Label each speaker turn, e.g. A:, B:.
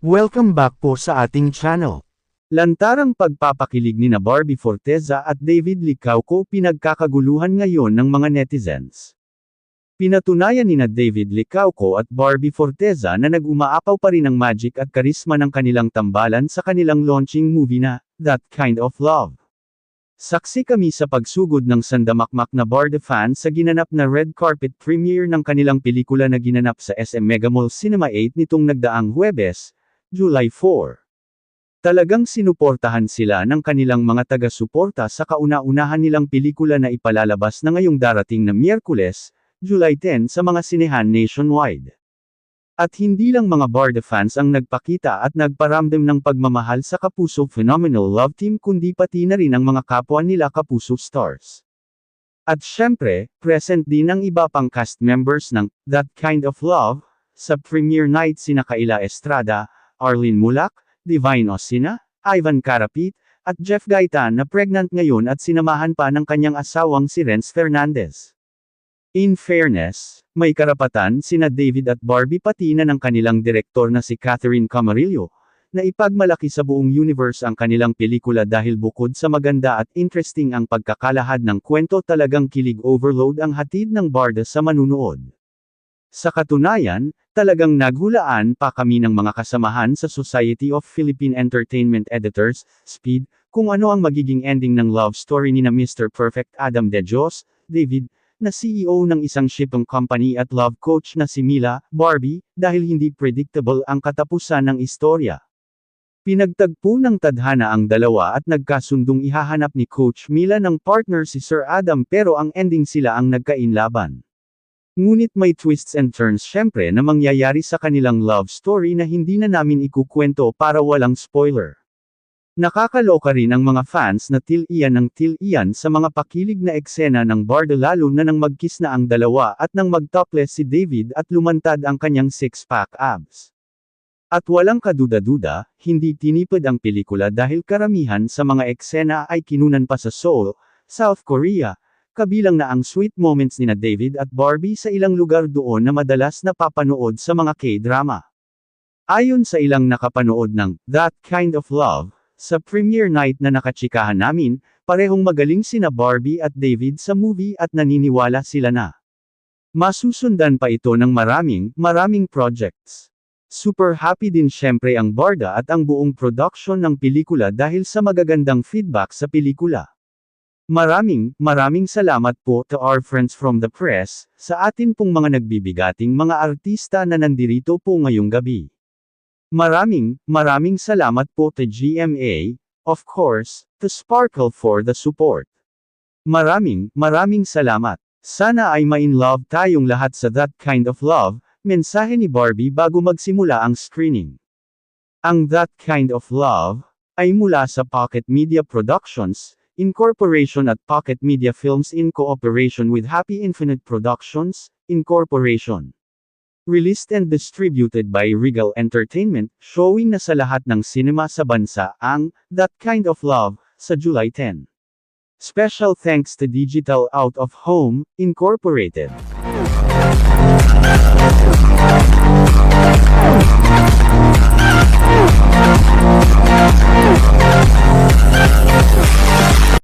A: Welcome back po sa ating channel.
B: Lantarang pagpapakilig ni na Barbie Forteza at David Licauco pinagkakaguluhan ngayon ng mga netizens. Pinatunayan ni na David Licauco at Barbie Forteza na nag-umaapaw pa rin ang magic at karisma ng kanilang tambalan sa kanilang launching movie na, That Kind of Love. Saksi kami sa pagsugod ng sandamakmak na Barda fans sa ginanap na red carpet premiere ng kanilang pelikula na ginanap sa SM Megamall Cinema 8 nitong nagdaang Huwebes, July 4. Talagang sinuportahan sila ng kanilang mga taga-suporta sa kauna-unahan nilang pelikula na ipalalabas na ngayong darating na Miyerkules, July 10 sa mga sinehan nationwide. At hindi lang mga Barda fans ang nagpakita at nagparamdam ng pagmamahal sa Kapuso Phenomenal Love Team kundi pati na rin ang mga kapwa nila Kapuso Stars. At syempre, present din ang iba pang cast members ng That Kind of Love, sa premiere night sina Kaila Estrada, Arlene Mulak, Divine Osina, Ivan Carapit, at Jeff Gaitan na pregnant ngayon at sinamahan pa ng kanyang asawang si Renz Fernandez. In fairness, may karapatan sina David at Barbie pati na ng kanilang direktor na si Catherine Camarillo, na ipagmalaki sa buong universe ang kanilang pelikula dahil bukod sa maganda at interesting ang pagkakalahad ng kwento talagang kilig overload ang hatid ng Barda sa manunood. Sa katunayan, talagang naghulaan pa kami ng mga kasamahan sa Society of Philippine Entertainment Editors, SPEED, kung ano ang magiging ending ng love story ni na Mr. Perfect Adam De Dios, David, na CEO ng isang shipping company at love coach na si Mila, Barbie, dahil hindi predictable ang katapusan ng istorya. Pinagtagpo ng tadhana ang dalawa at nagkasundong ihahanap ni Coach Mila ng partner si Sir Adam pero ang ending sila ang nagkainlaban. Ngunit may twists and turns syempre na mangyayari sa kanilang love story na hindi na namin ikukwento para walang spoiler. Nakakaloka rin ang mga fans na til-iyan ng til-iyan sa mga pakilig na eksena ng Barda lalo na nang magkiss na ang dalawa at nang mag-topless si David at lumantad ang kanyang six-pack abs. At walang kaduda-duda, hindi tinipid ang pelikula dahil karamihan sa mga eksena ay kinunan pa sa Seoul, South Korea, kabilang na ang sweet moments nina David at Barbie sa ilang lugar doon na madalas napapanood sa mga K-drama. Ayon sa ilang nakapanood ng That Kind of Love, sa premiere night na nakachikahan namin, parehong magaling sina Barbie at David sa movie at naniniwala sila na masusundan pa ito ng maraming, maraming projects. Super happy din syempre ang Barda at ang buong production ng pelikula dahil sa magagandang feedback sa pelikula. Maraming, maraming salamat po to our friends from the press, sa atin pong mga nagbibigating mga artista na nandirito po ngayong gabi. Maraming, maraming salamat po to GMA, of course, to Sparkle for the support. Maraming, maraming salamat. Sana ay ma-in love tayong lahat sa that kind of love, mensahe ni Barbie bago magsimula ang screening. Ang That Kind of Love, ay mula sa Pocket Media Productions, Incorporation at Pocket Media Films in cooperation with Happy Infinite Productions, Incorporation. Released and distributed by Regal Entertainment, showing na sa lahat ng cinema sa bansa ang That Kind of Love sa July 10. Special thanks to Digital Out of Home, Incorporated.